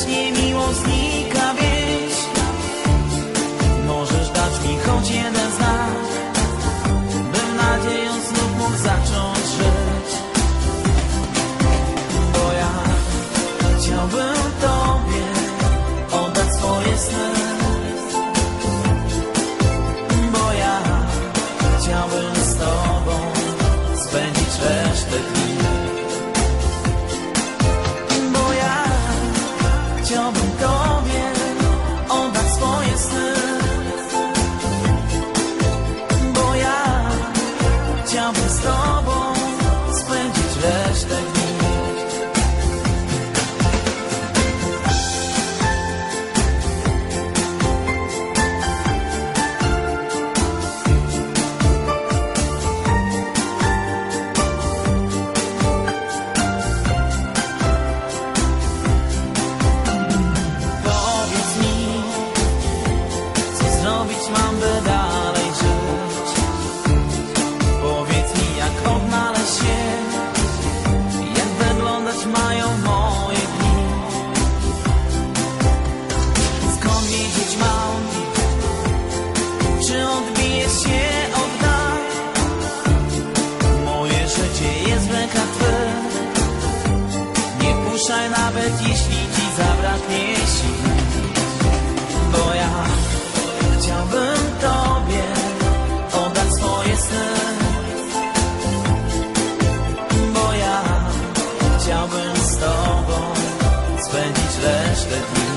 bezskutecznie miłosnika wieś. Możesz dać mi choć jeden znak, bym nadzieją znów mógł zacząć żyć. Bo ja chciałbym Tobie oddać swoje sny. Bo ja chciałbym z Tobą spędzić resztę dni. tobą spędzić resztę dni. Powiedz mi, co zrobić mam, by bent iets les dat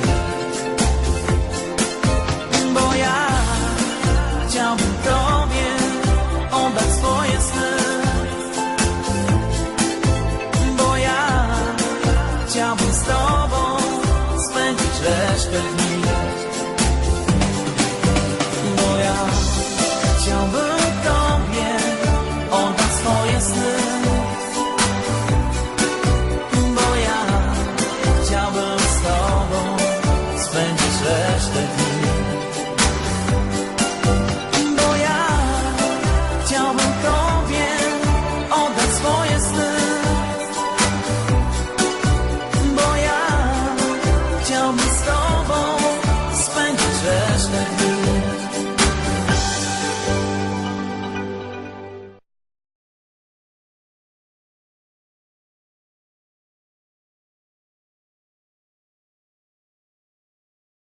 past